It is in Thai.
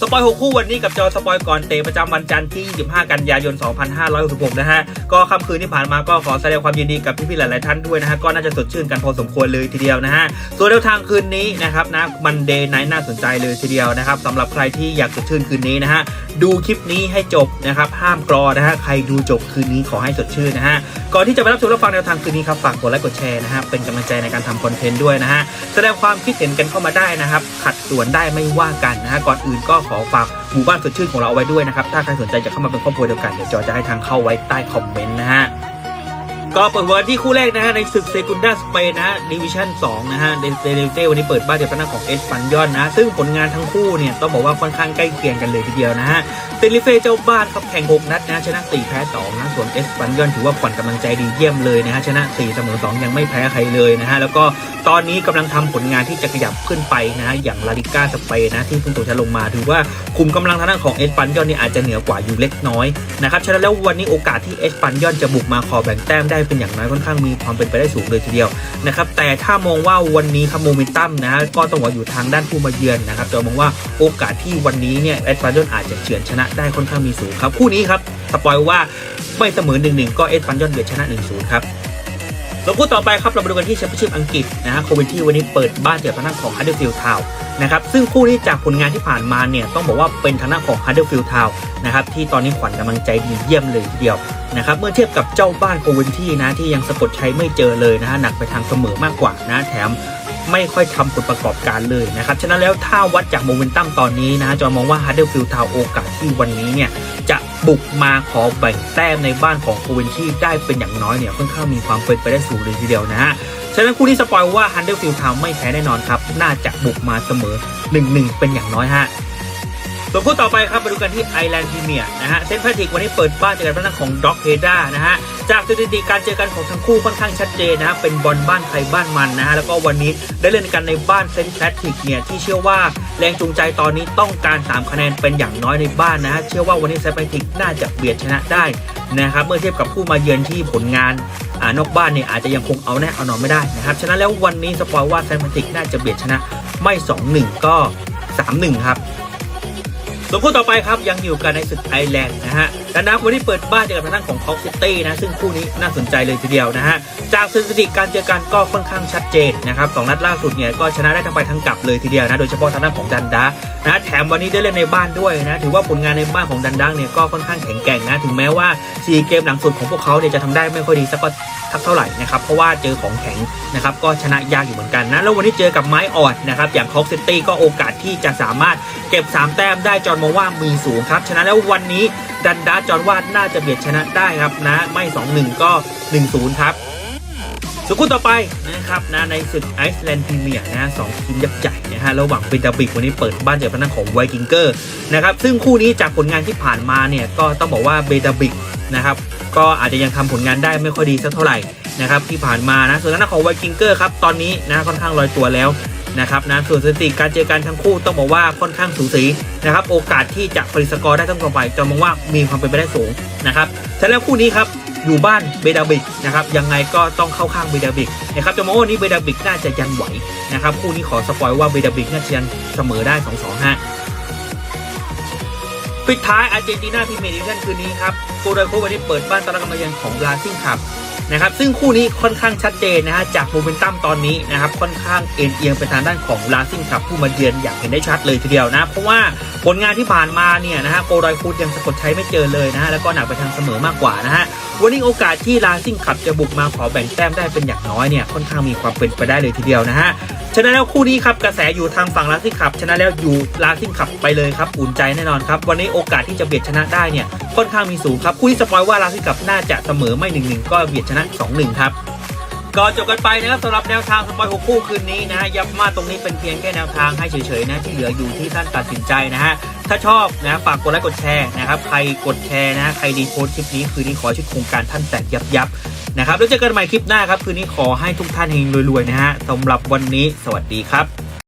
สปอยหกคู่วันนี้กับจอสปอยก่อนเตะประจำวันจันทร์ที่ 25 กันยายน 2566 นะฮะ ก็ค่ำคืนที่ผ่านมาก็ขอแสดงความยินดีกับพี่ๆหลายๆท่านด้วยนะฮะ ก็น่าจะสดชื่นกันพอสมควรเลยทีเดียวนะฮะ ส่วนแนวทางคืนนี้นะครับนะมันเดย์ไนท์น่าสนใจเลยทีเดียวนะครับสำหรับใครที่อยากสดชื่นคืนนี้นะฮะดูคลิปนี้ให้จบนะครับห้ามกรอนะฮะใครดูจบคืนนี้ขอให้สดชื่นนะฮะก่อนที่จะไปรับชมรับฟังแนวทางคืนนี้ครับฝากกดไลค์กดแชร์นะฮะเป็นกำลังใจในการทำคอนเทนต์ด้วยนะฮะแสดงความคิดเห็นกันเข้ามาได้นะครับขัดสวนได้ไม่ว่ากันนะฮะก่อนอื่นก็ขอฝากหมู่บ้านสดชื่นของเราเอาไว้ด้วยนะครับ ถ้าใครสนใจจะเข้ามาเป็นครอบครัวเดียวกันเดี๋ยวจอจะให้ทางเข้าไว้ใต้คอมเมนต์นะฮะก็เปิดเวอร์ที่คู่แรกนะฮะในศึกเซกุนดาสเปนนะฮะดิวิชั่น2นะฮะเดเซเต้วันนี้เปิดบ้านเจอพนักของเอสปันยอนนะ ซึ่งผลงานทั้งคู่เนี่ยต้องบอกว่าค่อนข้างใกล้เคียงกันเลยทีเดียวนะฮะ เตลิเฟ่เจ้าบ้านครับแข่ง 6 นัดนะชนะ 4 แพ้ 2 นะ ส่วนเอสปันยอนถือว่าขวัญกำลังใจดีเยี่ยมเลยนะฮะชนะ 4 เสมอ 2 ยังไม่แพ้ใครเลยนะฮะ แล้วก็ตอนนี้กำลังทำผลงานที่จะขยับขึ้นไปนะฮะ อย่างลาลิก้าสเปนนะ ที่เพิ่งตกชั้นลงมา ถือว่าคุมกำลังทางด้านของเอสปันยอนเนี่ยอาจจะเหนือกว่าอยู่เล็กน้อยนะครับ ฉะนั้นแล้ววันนี้โอกาสที่เอสปันยอนจะบุกมาขอแบ่งแต้มได้เป็นอย่างน้อยค่อนข้างมีความเป็นไปได้สูงเลยทีเดียวนะครับ แต่ถ้ามองว่าวันนี้ครับโมเมนตัมนะฮะก็ต้องว่าอยู่ทางด้านผู้มาเยือนนะครับจะมองว่าโอกาสที่วันนี้เนี่ยเอสปันยอนอาจจะเฉือนชนะได้ค่อนข้างมีสูงครับคู่นี้ครับสปอยว่าไม่เสมอ1-1ก็เอสปันยอนเบียดชนะ1-0ครับแล้วคู่ต่อไปครับเรามาดูกันที่แชมเปี้ยนชิพอังกฤษนะฮะโคเวนที่วันนี้เปิดบ้านเจอทางด้านของฮัตเดอร์ฟิลด์ทาวนะครับซึ่งคู่นี้จากผลงานที่ผ่านมาเนี่ยต้องบอกว่าเป็นทางด้านของฮัตเดอร์ฟิลด์ทาวนะครับที่ตอนนี้ขวัญกำลังใจดีเยี่ยมเลยทีเดียวนะครับเมื่อเทียบกับเจ้าบ้านโคเวนที่นะที่ยังสะกดชัยไม่เจอเลยนะฮะหนักไปทางเสมอมากกว่านะแถม ไม่ค่อยทำผลประกอบการเลยนะครับ ฉะนั้นแล้วถ้าวัดจากโมเมนตัมตอนนี้นะจอมองว่าฮัตเดลฟิลทาวโอกาสที่วันนี้เนี่ยจะบุกมาขอแบ่งแต้มในบ้านของโคเวนที่ได้เป็นอย่างน้อยเนี่ยค่อนข้างมีความเป็นไปได้สูงเลยทีเดียวนะฮะฉะนั้นคู่ที่สปอยว่าฮันเดอร์ฟิลทาวไม่แพ้แน่นอนครับ น่าจะบุกมาเสมอ 1-1 เป็นอย่างน้อยฮะ ส่วนคู่ต่อไปครับมาดูกันที่ไอแลนด์พรีเมียร์นะฮะเซนต์แพทริกวันนี้เปิดบ้านเจอกันทางด้านของด็อกเฮด้านะฮะจากสถิติการเจอกันของทั้งคู่ค่อนข้างชัดเจนนะฮะเป็นบอลบ้านใครบ้านมันนะฮะแล้วก็วันนี้ได้เล่นกันในบ้านเซนต์แพทริกเนี่ยที่เชื่อว่าแรงจูงใจตอนนี้ต้องการ 3 คะแนนเป็นอย่างน้อยในบ้านนะฮะเชื่อว่าวันนี้เซนต์แพทริกน่าจะเบียดชนะได้นะครับเมื่อเทียบกับผู้มาเยือนที่ผลงานอนอกบ้านเนี่ยอาจจะยังคงเอาแน่เอานอนไม่ได้นะครับฉะนั้นแล้ววันนี้สปอยว่าแซนฟรานติกน่าจะเบียดชนะไม่ 2-1 ก็ 3-1 ครับ ส่วนคู่ต่อไปครับยังอยู่กันในศึกไอร์แลนด์นะฮะดันนัวันนี้เปิดบ้านเจอกับทางด้านของคอกซิตี้นะซึ่งคู่นี้น่าสนใจเลยทีเดียวนะฮะจากสถิติการเจอกันก็ค่อนข้างชัดเจนนะครับสองนัดล่าสุดเนี่ยก็ชนะได้ทั้งไปทั้งกลับเลยทีเดียวนะโดยเฉพาะทางด้านของดันดานะแถมวันนี้ได้เล่นในบ้านด้วยนะถือว่าผลงานในบ้านของดันดังเนี่ยก็ค่อนข้างแข็งแกร่งนะถึงแม้ว่า4เกมหลังสุดของพวกเขาเนี่ยจะทำได้ไม่ค่อยดีสักก็ ทักเท่าไหร่นะครับเพราะว่าเจอของแข็งนะครับก็ชนะยากอยู่เหมือนกันนะแล้ววันนี้เจอกับไม้อ่อนนะครับอย่างคอกซิตี้ก็โอกาสที่จะสามารถเก็บ 3 แต้มได้จอห์นมองว่ามีสูงครับชนะแล้ววันนี้ดันดาจอห์นว่าน่าจะเบียดชนะได้ครับนะไม่ 2-1 ก็ 1-0 ครับส่วนคู่ต่อไปนะครับนะในศึกไอซ์แลนด์พรีเมียร์นะสองทีมยักษ์ใหญ่นะฮะระหว่างเบนดาบิกวันนี้เปิดบ้านเจอพนักของไวกิงเกอร์นะครับซึ่งคู่นี้จากผลงานที่ผ่านมาเนี่ยก็ต้องบอกว่าเบนดาบิกนะครับ ก็อาจจะยังทำผลงานได้ไม่ค่อยดีสักเท่าไหร่นะครับที่ผ่านมานะส่วนทางด้านของไวกิงเกอร์ครับตอนนี้นะค่อนข้างลอยตัวแล้วนะครับนะส่วนสถิติการเจอกันทั้งคู่ต้องบอกว่าค่อนข้างสูสีนะครับโอกาสที่จะผลิตสกอร์ได้ต้องต่อไปจะมองว่ามีความเป็นไปได้สูงนะครับฉะนั้นแล้วคู่นี้ครับอยู่บ้านเบดาบิกนะครับยังไงก็ต้องเข้าข้างเบดาบิกนะครับจะมองว่าวันนี้เบดาบิกน่าจะยันไหวนะครับคู่นี้ขอสปอยว่าเบดาบิกน่าจะยันเสมอได้2-2 5 ปิดท้ายอาร์เจนตินาพรีเมียร์ลีกคืนนี้ครับโกโดโควันนี้เปิดบ้านต้อนรับการมาเยือนของบราซิลครับนะครับซึ่งคู่นี้ค่อนข้างชัดเจนนะฮะจากโมเมนตัมตอนนี้นะครับค่อนข้างเอ็นเอียงไปทางด้านของบราซิลครับผู้มาเยือนอย่างเห็นได้ชัดเลยทีเดียวนะเพราะว่าผลงานที่ผ่านมาเนี่ยนะฮะโกโดยคูดยังสะกดใช้ไม่เจอเลยนะฮะแล้วก็หนักไปทางเสมอมากกว่านะฮะวันนี้โอกาสที่ลาซิ่งขับจะบุกมาขอแบ่งแต้มได้เป็นอย่างน้อยเนี่ยค่อนข้างมีความเป็นไปได้เลยทีเดียวนะฮะ ฉะนั้นแล้วคู่นี้ครับกระแสอยู่ทางฝั่งลาซิ่งขับฉะนั้นแล้วอยู่ลาซิ่งขับไปเลยครับอุ่นใจแน่นอนครับวันนี้โอกาสที่จะเบียดชนะได้เนี่ยค่อนข้างมีสูงครับคู่ที่สปอยว่าลาซิ่งขับน่าจะเสมอไม่หนึ่งหนึ่งก็เบียดชนะสองหนึ่งครับก็จบกันไปนะครับสำหรับแนวทางสปอยหกคู่คืนนี้นะฮะย้ำมาตรงนี้เป็นเพียงแค่แนวทางให้เฉยๆนะที่เหลืออยู่ที่ท่านตัดสินใจนะฮะถ้าชอบนะฝากกดไลค์กดแชร์นะครับใครกดแชร์นะใครดีโพสต์คลิปนี้คืนนี้ขอชุดโครงการท่านแตกยับยับๆ นะครับแล้วเจอกันใหม่คลิปหน้าครับ คืนนี้ขอให้ทุกท่านเฮงรวยๆนะฮะสำหรับวันนี้สวัสดีครับ